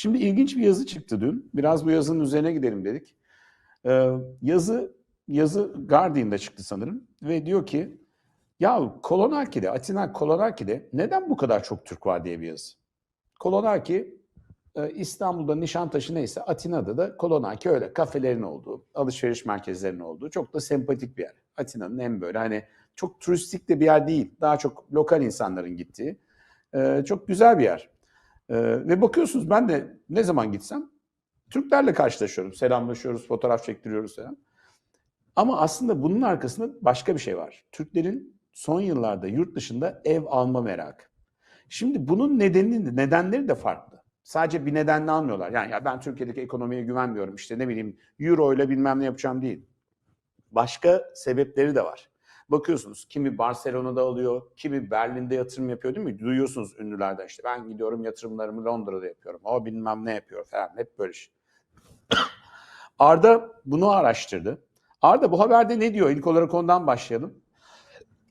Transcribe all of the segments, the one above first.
Şimdi ilginç bir yazı çıktı dün. Biraz bu yazının üzerine gidelim dedik. Ee, yazı yazı Guardian'da çıktı sanırım ve diyor ki ya Kolonaki'de, Atina Kolonaki'de neden bu kadar çok Türk var diye bir yazı. Kolonaki e, İstanbul'da Nişantaşı neyse Atina'da da Kolonaki öyle kafelerin olduğu, alışveriş merkezlerinin olduğu çok da sempatik bir yer. Atina'nın en böyle hani çok turistik de bir yer değil. Daha çok lokal insanların gittiği. e, çok güzel bir yer. E, ve bakıyorsunuz ben de ne zaman gitsem Türklerle karşılaşıyorum. Selamlaşıyoruz, fotoğraf çektiriyoruz falan. Ama aslında bunun arkasında başka bir şey var. Türklerin son yıllarda yurt dışında ev alma merakı. Şimdi bunun nedeni, nedenleri de farklı. Sadece bir nedenle almıyorlar. Yani ya ben Türkiye'deki ekonomiye güvenmiyorum işte ne bileyim euro ile bilmem ne yapacağım değil. Başka sebepleri de var. Bakıyorsunuz kimi Barcelona'da alıyor, kimi Berlin'de yatırım yapıyor değil mi? Duyuyorsunuz ünlülerden işte ben gidiyorum yatırımlarımı Londra'da yapıyorum. O bilmem ne yapıyor falan hep böyle şey. Arda bunu araştırdı. Arda bu haberde ne diyor? İlk olarak ondan başlayalım.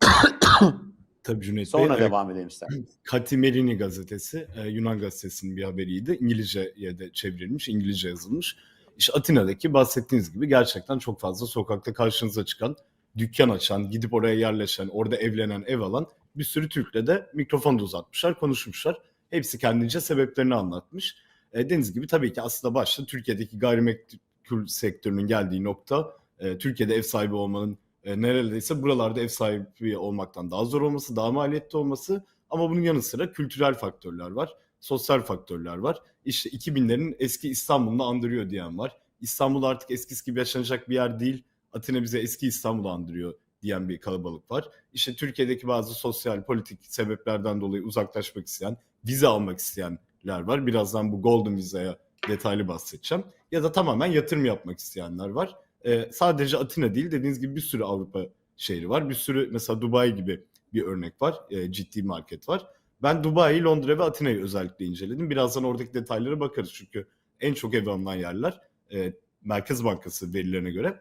Tabii Cüneyt Sonra Bey. e, devam edelim istersen. Katimerini gazetesi, e, Yunan gazetesinin bir haberiydi. İngilizceye de çevrilmiş, İngilizce yazılmış. İşte Atina'daki bahsettiğiniz gibi gerçekten çok fazla sokakta karşınıza çıkan, dükkan açan, gidip oraya yerleşen, orada evlenen, ev alan bir sürü Türk'le de mikrofon da uzatmışlar, konuşmuşlar. Hepsi kendince sebeplerini anlatmış. E, dediğiniz gibi tabii ki aslında başta Türkiye'deki gayrimenkul sektörünün geldiği nokta, e, Türkiye'de ev sahibi olmanın e, neredeyse buralarda ev sahibi olmaktan daha zor olması, daha maliyetli olması ama bunun yanı sıra kültürel faktörler var, sosyal faktörler var. İşte 2000'lerin eski İstanbul'unu andırıyor diyen var. İstanbul artık eskisi gibi yaşanacak bir yer değil. Atina bize eski İstanbul'u andırıyor diyen bir kalabalık var. İşte Türkiye'deki bazı sosyal politik sebeplerden dolayı uzaklaşmak isteyen, vize almak isteyenler var. Birazdan bu Golden Viza'ya detaylı bahsedeceğim. Ya da tamamen yatırım yapmak isteyenler var. Ee, sadece Atina değil dediğiniz gibi bir sürü Avrupa şehri var. Bir sürü mesela Dubai gibi bir örnek var. Ee, ciddi market var. Ben Dubai, Londra ve Atina'yı özellikle inceledim. Birazdan oradaki detaylara bakarız çünkü en çok ev alınan yerler e, Merkez Bankası verilerine göre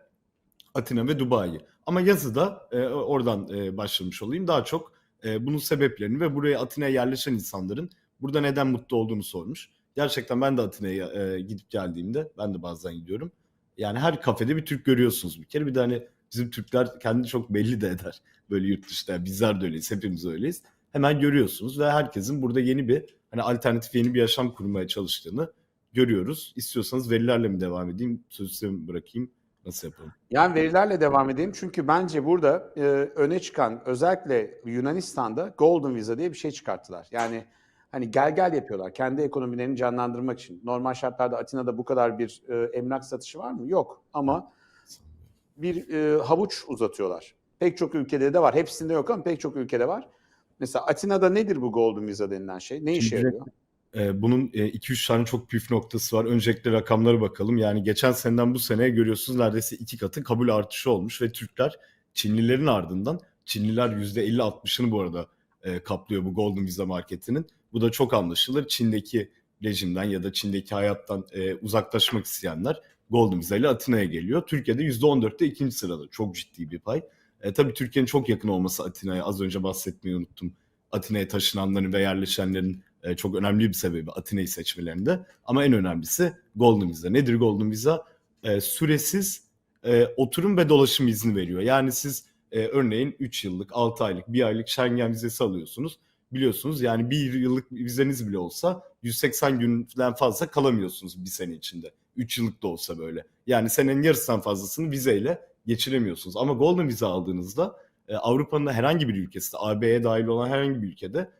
Atina ve Dubai. Ama yazıda e, oradan e, başlamış olayım. Daha çok e, bunun sebeplerini ve buraya Atina'ya yerleşen insanların burada neden mutlu olduğunu sormuş. Gerçekten ben de Atina'ya e, gidip geldiğimde ben de bazen gidiyorum. Yani her kafede bir Türk görüyorsunuz bir kere. Bir de hani bizim Türkler kendini çok belli de eder. Böyle yurt dışında bizler de öyleyiz, hepimiz öyleyiz. Hemen görüyorsunuz ve herkesin burada yeni bir hani alternatif yeni bir yaşam kurmaya çalıştığını görüyoruz. İstiyorsanız verilerle mi devam edeyim, sözü bırakayım, nasıl yapalım? Yani verilerle devam edeyim çünkü bence burada e, öne çıkan özellikle Yunanistan'da Golden Visa diye bir şey çıkarttılar. Yani hani gel gel yapıyorlar kendi ekonomilerini canlandırmak için. Normal şartlarda Atina'da bu kadar bir e, emlak satışı var mı? Yok ama bir e, havuç uzatıyorlar. Pek çok ülkede de var. Hepsinde yok ama pek çok ülkede var. Mesela Atina'da nedir bu Golden Visa denilen şey? Ne işe yarıyor? Ee, bunun 2-3 tane çok püf noktası var. Öncelikle rakamlara bakalım. Yani geçen seneden bu seneye görüyorsunuz neredeyse iki katı kabul artışı olmuş ve Türkler Çinlilerin ardından Çinliler %50-60'ını bu arada e, kaplıyor bu Golden Visa marketinin. Bu da çok anlaşılır. Çin'deki rejimden ya da Çin'deki hayattan e, uzaklaşmak isteyenler Golden Visa ile Atina'ya geliyor. Türkiye'de %14'te ikinci sırada. Çok ciddi bir pay. E, tabii Türkiye'nin çok yakın olması Atina'ya az önce bahsetmeyi unuttum. Atina'ya taşınanların ve yerleşenlerin e, çok önemli bir sebebi Atina'yı seçmelerinde. Ama en önemlisi Golden Visa. Nedir Golden Visa? E, süresiz e, oturum ve dolaşım izni veriyor. Yani siz e, örneğin 3 yıllık, 6 aylık, 1 aylık Schengen vizesi alıyorsunuz. Biliyorsunuz yani bir yıllık vizeniz bile olsa 180 günden fazla kalamıyorsunuz bir sene içinde. 3 yıllık da olsa böyle. Yani senenin yarısından fazlasını vizeyle geçiremiyorsunuz. Ama Golden Visa aldığınızda e, Avrupa'nın herhangi bir ülkesinde, AB'ye dahil olan herhangi bir ülkede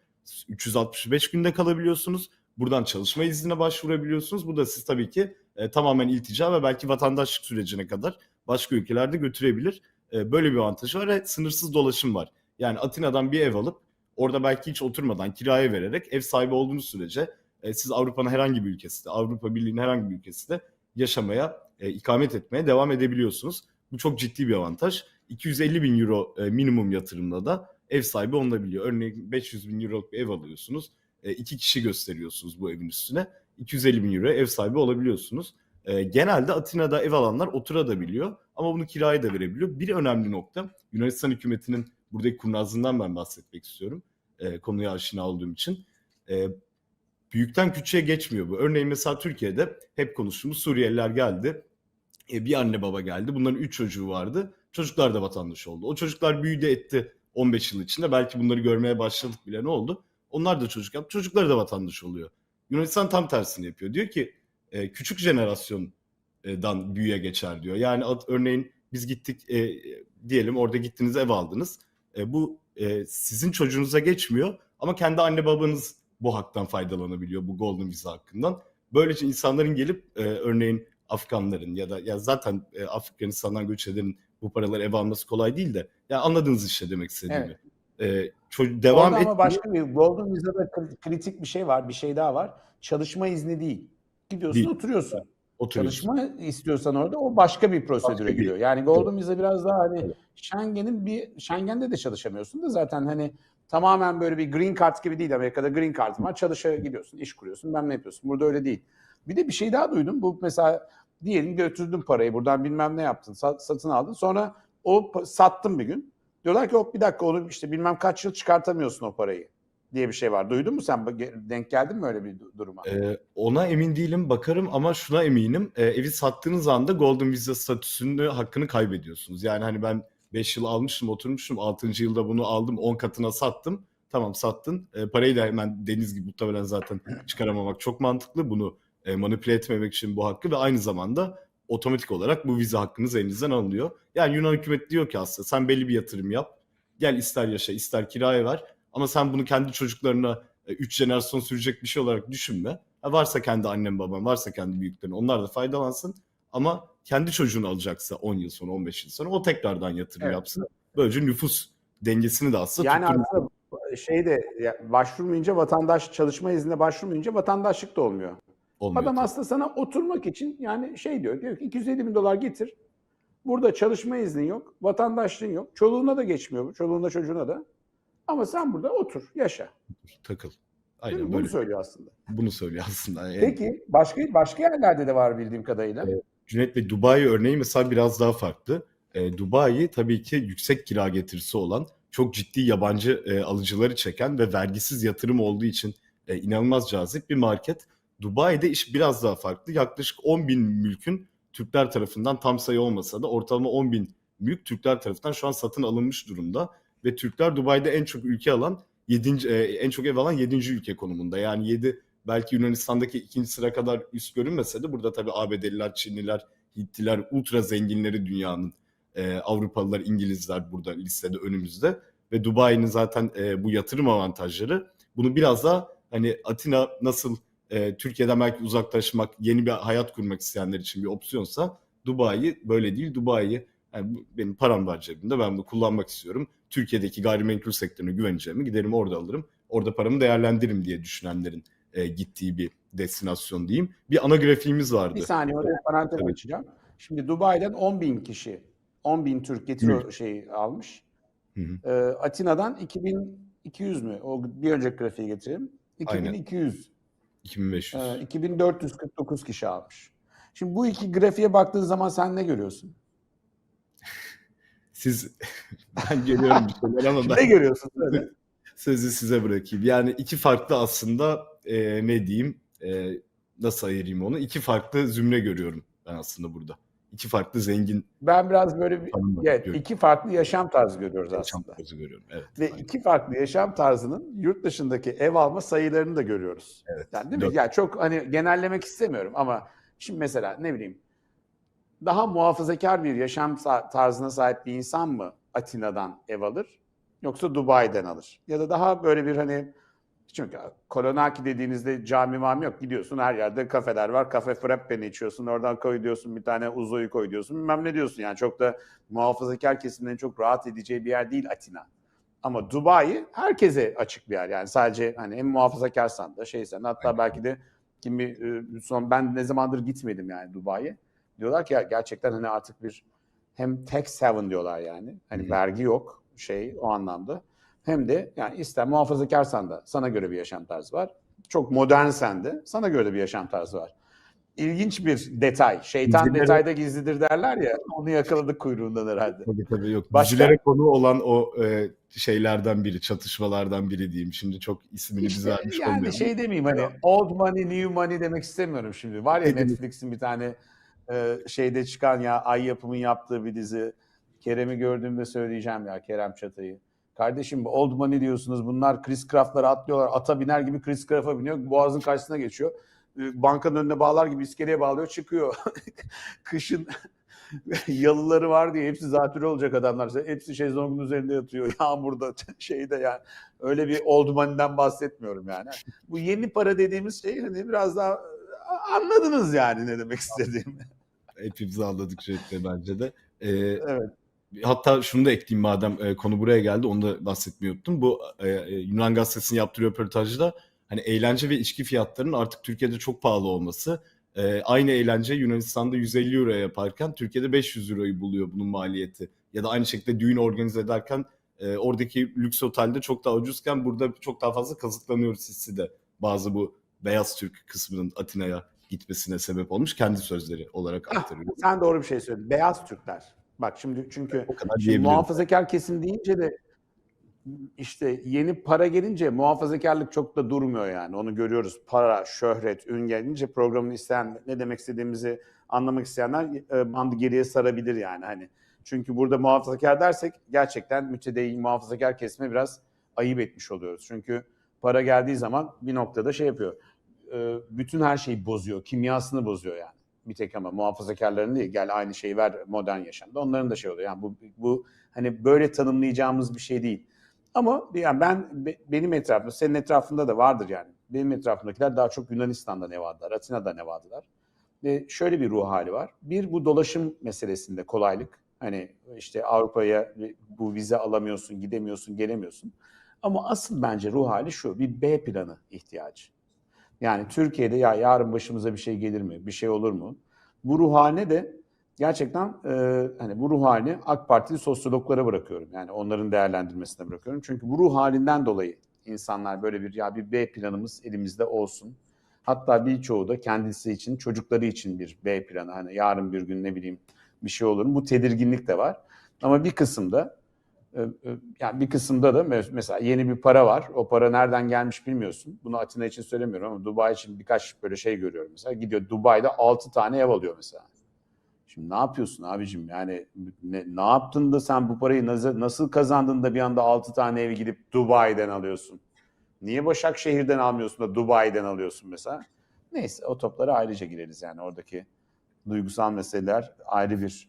365 günde kalabiliyorsunuz. Buradan çalışma iznine başvurabiliyorsunuz. Bu da siz tabii ki e, tamamen iltica ve belki vatandaşlık sürecine kadar başka ülkelerde götürebilir. E, böyle bir avantajı var ve sınırsız dolaşım var. Yani Atina'dan bir ev alıp orada belki hiç oturmadan kiraya vererek ev sahibi olduğunuz sürece e, siz Avrupa'nın herhangi bir ülkesinde, Avrupa Birliği'nin herhangi bir ülkesinde yaşamaya, e, ikamet etmeye devam edebiliyorsunuz. Bu çok ciddi bir avantaj. 250 bin euro e, minimum yatırımla da ev sahibi olunabiliyor. Örneğin 500 bin euroluk bir ev alıyorsunuz. E, iki kişi gösteriyorsunuz bu evin üstüne. 250 bin euro ev sahibi olabiliyorsunuz. E, genelde Atina'da ev alanlar oturabiliyor ama bunu kiraya da verebiliyor. Bir önemli nokta Yunanistan hükümetinin buradaki kurnazlığından ben bahsetmek istiyorum. E, konuya aşina olduğum için. E, büyükten küçüğe geçmiyor bu. Örneğin mesela Türkiye'de hep konuştuğumuz Suriyeliler geldi. E, bir anne baba geldi. Bunların üç çocuğu vardı. Çocuklar da vatandaş oldu. O çocuklar büyüdü etti 15 yıl içinde. Belki bunları görmeye başladık bile ne oldu? Onlar da çocuk yaptı. Çocukları da vatandaş oluyor. Yunanistan tam tersini yapıyor. Diyor ki e, küçük jenerasyondan büyüye geçer diyor. Yani örneğin biz gittik e, diyelim orada gittiniz ev aldınız. E, bu e, sizin çocuğunuza geçmiyor ama kendi anne babanız bu haktan faydalanabiliyor bu Golden Visa hakkından. Böylece insanların gelip e, örneğin Afganların ya da ya zaten e, Afganistan'dan göç edenin bu paraları ev alması kolay değil de ya anladığınız işte demek istediğimi. E, ço- devam et. ama başka bir Golden Visa'da kri- kritik bir şey var. Bir şey daha var. Çalışma izni değil. Gidiyorsun Değil. oturuyorsun. Oturuyorsun. Çalışma istiyorsan orada o başka bir prosedüre Başka bir- giriyor. Yani Golden Visa biraz daha hani Evet. Schengen'in bir Schengen'de de çalışamıyorsun da zaten hani tamamen böyle bir green card gibi değil. Amerika'da green card var. Çalışa gidiyorsun, iş kuruyorsun, ben ne yapıyorsun. Burada öyle değil. Bir de bir şey daha duydum. Bu mesela diyelim götürdün parayı buradan bilmem ne yaptın, sa- satın aldın. Sonra o sattın bir gün. Diyorlar ki hop bir dakika onu işte bilmem kaç yıl çıkartamıyorsun o parayı diye bir şey var. Duydun mu sen? Denk geldin mi öyle bir du- duruma? Ee, ona emin değilim bakarım ama şuna eminim. Ee, evi sattığınız anda Golden Visa statüsünü hakkını kaybediyorsunuz. Yani hani ben 5 yıl almışım oturmuşum 6. yılda bunu aldım 10 katına sattım. Tamam sattın. Ee, parayı da hemen deniz gibi muhtemelen zaten çıkaramamak çok mantıklı. Bunu e, manipüle etmemek için bu hakkı ve aynı zamanda otomatik olarak bu vize hakkınız elinizden alınıyor. Yani Yunan hükümeti diyor ki aslında sen belli bir yatırım yap. Gel ister yaşa ister kiraya ver. Ama sen bunu kendi çocuklarına 3 jenerasyon sürecek bir şey olarak düşünme. Ha, varsa kendi annem babam, varsa kendi büyüklerin onlar da faydalansın. Ama kendi çocuğunu alacaksa 10 yıl sonra, 15 yıl sonra o tekrardan yatırım Evet. yapsın. Böylece nüfus dengesini de aslında Yani tutturmuş aslında şeyde ya başvurmayınca vatandaş çalışma iznine başvurmayınca vatandaşlık da olmuyor. Olmuyor. Adam aslında sana oturmak için yani şey diyor, diyor ki 250 bin dolar getir. Burada çalışma iznin yok, vatandaşlığın yok. Çoluğuna da geçmiyor bu, çoluğuna çocuğuna da. Ama sen burada otur, yaşa. Takıl. Aynen? Bunu böyle. söylüyor aslında. Bunu söylüyor aslında. Yani Peki başka başka yerlerde de var bildiğim kadarıyla. Evet. Cüneyt Bey Dubai örneği mesela biraz daha farklı. E, Dubai tabii ki yüksek kira getirisi olan, çok ciddi yabancı e, alıcıları çeken ve vergisiz yatırım olduğu için e, inanılmaz cazip bir market. Dubai'de iş biraz daha farklı. Yaklaşık 10 bin mülkün Türkler tarafından tam sayı olmasa da ortalama 10 bin mülk Türkler tarafından şu an satın alınmış durumda. Ve Türkler Dubai'de en çok ülke alan 7. en çok ev alan 7. ülke konumunda. Yani 7 belki Yunanistan'daki ikinci sıra kadar üst görünmese de burada tabii ABD'liler, Çinliler, Hintliler, ultra zenginleri dünyanın e, Avrupalılar, İngilizler burada listede önümüzde ve Dubai'nin zaten e, bu yatırım avantajları bunu biraz daha hani Atina nasıl e, Türkiye'den belki uzaklaşmak, yeni bir hayat kurmak isteyenler için bir opsiyonsa Dubai böyle değil. Dubai yani benim param var cebimde ben bunu kullanmak istiyorum. Türkiye'deki gayrimenkul sektörüne güveneceğimi giderim orada alırım. Orada paramı değerlendiririm diye düşünenlerin e, gittiği bir destinasyon diyeyim. Bir ana grafiğimiz vardı. Bir saniye orada bir parantez Tabii. açacağım. Şimdi Dubai'den 10 bin kişi, 10 bin Türk getiri şeyi almış. Hı hı. Ee, Atina'dan 2200 mü? O bir önceki grafiği getireyim. Aynen. 2200. 2500. Ee, 2449 kişi almış. Şimdi bu iki grafiğe baktığın zaman sen ne görüyorsun? Siz ben görüyorum bir şeyler ama Ne ben görüyorsun? Söyle. sözü size bırakayım. Yani iki farklı aslında e, ne diyeyim e, nasıl ayırayım onu? İki farklı zümre görüyorum ben aslında burada. İki farklı zengin Ben biraz böyle bir, evet, görüyorum. iki farklı yaşam tarzı görüyoruz Yaşam aslında. tarzı görüyorum. Evet. Ve aynen. iki farklı yaşam tarzının yurt dışındaki ev alma sayılarını da görüyoruz. Evet. Yani değil mi? Dört- Yani çok hani genellemek istemiyorum ama şimdi mesela ne bileyim daha muhafazakar bir yaşam tarzına sahip bir insan mı Atina'dan ev alır yoksa Dubai'den alır? Ya da daha böyle bir hani çünkü Kolonaki dediğinizde cami mami yok. Gidiyorsun her yerde kafeler var. Kafe frappeni içiyorsun. Oradan koy diyorsun bir tane uzoyu koy diyorsun. Bilmem ne diyorsun yani. Çok da muhafazakar kesimlerin çok rahat edeceği bir yer değil Atina. Ama Dubai herkese açık bir yer. Yani sadece hani hem muhafazakarsan da şeysen hatta Aynen. belki de kimi e, son ben ne zamandır gitmedim yani Dubai'ye. Diyorlar ki ya gerçekten hani artık bir hem tax haven diyorlar yani. Hani Hı hı. vergi yok şey o anlamda. Hem de yani ister muhafazakarsan da sana göre bir yaşam tarzı var. Çok modernsen de sana göre de bir yaşam tarzı var. ilginç bir detay. Şeytan Dizilere- detayda gizlidir derler ya. Onu yakaladık kuyruğundan herhalde. Tabii tabii yok. Başka? Dizilere konu olan o e, şeylerden biri, çatışmalardan biri diyeyim. Şimdi çok ismini İşte vermiş yani olmayalım. şey demeyeyim hani old money new money demek istemiyorum şimdi. Var ya? Netflix'in bir tane e, şeyde çıkan ya Ay Yapım'ın yaptığı bir dizi. Kerem'i gördüğümde söyleyeceğim ya Kerem Çatay'ı. Kardeşim old money diyorsunuz. Bunlar Chris Craft'lara atlıyorlar. Ata biner gibi Chris Craft'a biniyor. Boğazın karşısına geçiyor. E, Bankanın önüne bağlar gibi iskeleye bağlıyor çıkıyor. Kışın yalıları var diye hepsi zatürre olacak adamlar. Hepsi şezlongun üzerinde yatıyor. Yağmurda şeyde yani. Öyle bir old money'den bahsetmiyorum yani. Bu yeni para dediğimiz şey hani biraz daha anladınız yani ne demek istediğimi. Hepimiz anladık şekilde bence de. E, Evet. Hatta şunu da ekleyeyim madem e, konu buraya geldi onu da bahsetmeyi unuttum. Bu e, e, Yunan Gazetesi'nin yaptığı röportajda hani eğlence ve içki fiyatlarının artık Türkiye'de çok pahalı olması. e, aynı eğlence Yunanistan'da 150 euroya yaparken Türkiye'de 500 euroyu buluyor bunun maliyeti. Ya da aynı şekilde düğün organize ederken e, oradaki lüks otelde çok daha ucuzken burada çok daha fazla kazıklanıyoruz hissi de bazı bu beyaz Türk kısmının Atina'ya gitmesine sebep olmuş kendi sözleri olarak Ah, aktarıyor. Sen doğru bir şey söyledin. Beyaz Türkler. Bak şimdi çünkü şimdi muhafazakar kesim deyince de işte yeni para gelince muhafazakarlık çok da durmuyor yani. Onu görüyoruz. Para, şöhret, ün gelince programını isteyen ne demek istediğimizi anlamak isteyenler e, bandı geriye sarabilir yani hani. Çünkü burada muhafazakar dersek gerçekten mütedeyyin muhafazakar kesime biraz ayıp etmiş oluyoruz. Çünkü para geldiği zaman bir noktada şey yapıyor. e, Bütün her şeyi bozuyor. Kimyasını bozuyor yani. Bir tek ama muhafazakarların değil. Gel aynı şeyi ver modern yaşamda. Onların da şey oluyor. Yani bu, bu hani böyle tanımlayacağımız bir şey değil. Ama yani ben be- benim etrafımda, senin etrafında da vardır yani. Benim etrafımdakiler daha çok Yunanistan'da Nevadalar, Atina'da Nevadalar. Ve şöyle bir ruh hali var. Bir bu dolaşım meselesinde kolaylık. Hani işte Avrupa'ya bu vize alamıyorsun, gidemiyorsun, gelemiyorsun. Ama asıl bence ruh hali şu. Bir B planı ihtiyacı. Yani Türkiye'de ya yarın başımıza bir şey gelir mi? Bir şey olur mu? Bu ruh haline de gerçekten e, hani bu ruh halini AK Partili sosyologlara bırakıyorum. Yani onların değerlendirmesine bırakıyorum. Çünkü bu ruh halinden dolayı insanlar böyle bir ya bir B planımız elimizde olsun. Hatta birçoğu da kendisi için, çocukları için bir B planı. Hani yarın bir gün ne bileyim bir şey olur mu? Bu tedirginlik de var. Ama bir kısımda yani bir kısımda da mes- mesela yeni bir para var. O para nereden gelmiş bilmiyorsun. Bunu Atina için söylemiyorum ama Dubai için birkaç böyle şey görüyorum mesela. Gidiyor Dubai'de 6 tane ev alıyor mesela. Şimdi ne yapıyorsun abicim? Yani ne, ne yaptın da sen bu parayı nasıl, nasıl kazandın da bir anda 6 tane evi gidip Dubai'den alıyorsun? Niye Başakşehir'den almıyorsun da Dubai'den alıyorsun mesela? Neyse o toplara ayrıca gireriz yani oradaki duygusal meseleler ayrı bir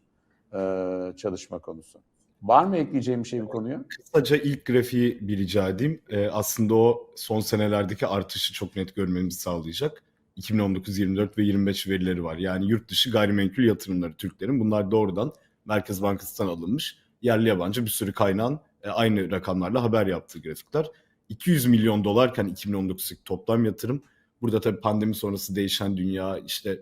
e, çalışma konusu. Var mı ekleyeceğim bir şey bu konuya? Kısaca ilk grafiği bir rica edeyim. Ee, aslında o son senelerdeki artışı çok net görmemizi sağlayacak. 2019, 24 ve 25 verileri var. Yani yurt dışı gayrimenkul yatırımları Türklerin. Bunlar doğrudan Merkez Bankası'ndan alınmış. Yerli yabancı bir sürü kaynağın e, aynı rakamlarla haber yaptığı grafikler. 200 milyon dolarken 2019'daki toplam yatırım. Burada tabii pandemi sonrası değişen dünya, işte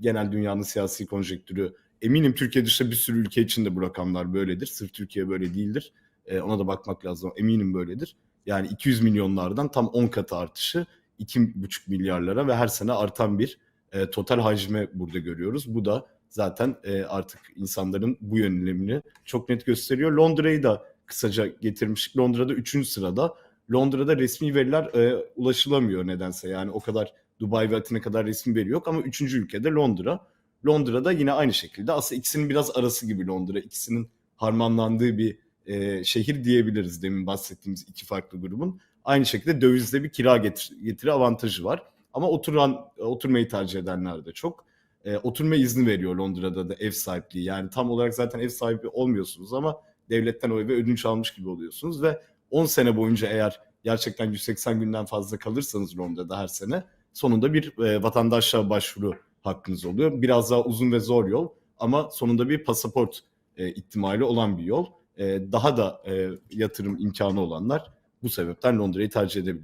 genel dünyanın siyasi konjektürü. Eminim Türkiye dışında bir sürü ülke için de bu rakamlar böyledir. Sırf Türkiye böyle değildir. E, ona da bakmak lazım. Eminim böyledir. Yani 200 milyonlardan tam 10 katı artışı 2,5 milyarlara ve her sene artan bir e, total hacme burada görüyoruz. Bu da zaten e, artık insanların bu yönelimini çok net gösteriyor. Londra'yı da kısaca getirmiş. Londra'da 3. sırada. Londra'da resmi veriler e, ulaşılamıyor nedense. Yani o kadar Dubai ve Atina kadar resmi veri yok ama 3. ülkede Londra. Londra'da yine aynı şekilde. Aslında ikisinin biraz arası gibi Londra. İkisinin harmanlandığı bir e, şehir diyebiliriz demin bahsettiğimiz iki farklı grubun. Aynı şekilde dövizde bir kira getir, getiri avantajı var. Ama oturan oturmayı tercih edenler de çok. E, oturma izni veriyor Londra'da da ev sahipliği. Yani tam olarak zaten ev sahibi olmuyorsunuz ama devletten o eve ödünç almış gibi oluyorsunuz ve 10 sene boyunca eğer gerçekten 180 günden fazla kalırsanız Londra'da her sene sonunda bir e, vatandaşlığa başvuru hakkınız oluyor. Biraz daha uzun ve zor yol ama sonunda bir pasaport e, ihtimali olan bir yol. E, daha da e, yatırım imkanı olanlar bu sebepten Londra'yı tercih edebiliyor.